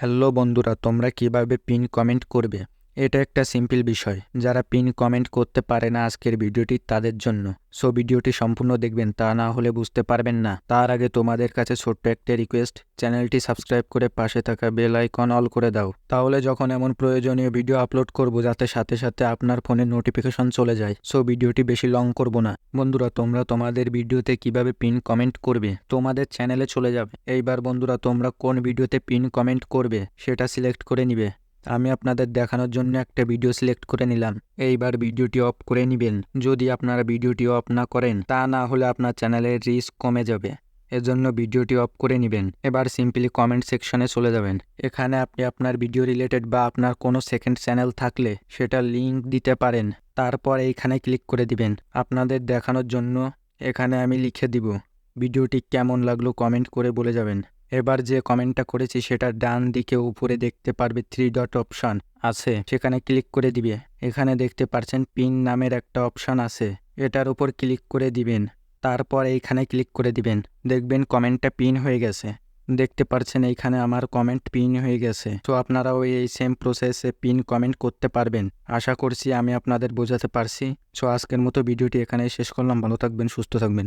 Hello বন্ধুরা তোমরা কীভাবে পিন কমেন্ট করবে? এটা একটা সিম্পল বিষয়। যারা পিন কমেন্ট করতে পারে না আজকের ভিডিওটি তাদের জন্য। সো ভিডিওটি সম্পূর্ণ দেখবেন, তা না হলে বুঝতে পারবেন না। তার আগে তোমাদের কাছে ছোট্ট একটা রিকোয়েস্ট চ্যানেলটি সাবস্ক্রাইব করে পাশে থাকা বেল আইকন অল করে দাও। তাহলে যখন এমন প্রয়োজনীয় ভিডিও আপলোড করব, যাতে সাথে সাথে আপনার ফোনে নোটিফিকেশন চলে যায়। সো ভিডিওটি বেশি লং করব না। বন্ধুরা, তোমরা তোমাদের ভিডিওতে কীভাবে পিন কমেন্ট করবে? তোমাদের চ্যানেলে চলে যাবে। এইবার বন্ধুরা, তোমরা কোন ভিডিওতে পিন কমেন্ট করবে, সেটা সিলেক্ট করে নিবে। আমি আপনাদের দেখানোর জন্য একটা ভিডিও সিলেক্ট করে নিলাম। এইবার ভিডিওটি অফ করে নেবেন। যদি আপনারা ভিডিওটি অফ না করেন, তা না হলে আপনার চ্যানেলের রিস্ক কমে যাবে। এজন্য ভিডিওটি অফ করে নেবেন। এবার সিম্পলি কমেন্ট সেকশনে চলে যাবেন। এখানে আপনি আপনার ভিডিও রিলেটেড বা আপনার কোনো সেকেন্ড চ্যানেল থাকলে সেটা লিংক দিতে পারেন। তারপর এইখানে ক্লিক করে দিবেন। আপনাদের দেখানোর জন্য এখানে আমি লিখে দিব। ভিডিওটি কেমন লাগল কমেন্ট করে বলে যাবেন। এবার যে কমেন্টটা করেছি সেটা ডান দিকে উপরে দেখতে পারবে থ্রি ডট অপশান আছে। সেখানে ক্লিক করে দিবে। এখানে দেখতে পারছেন পিন নামের একটা অপশান আছে। এটার উপর ক্লিক করে দিবেন। তারপর এইখানে ক্লিক করে দিবেন। দেখবেন কমেন্টটা পিন হয়ে গেছে। দেখতে পারছেন এইখানে আমার কমেন্ট পিন হয়ে গেছে। তো আপনারাও এই সেম প্রসেসে পিন কমেন্ট করতে পারবেন। আশা করছি আমি আপনাদের বোঝাতে পারছি। সো আজকের মতো ভিডিওটি এখানে শেষ করলাম। ভালো থাকবেন, সুস্থ থাকবেন।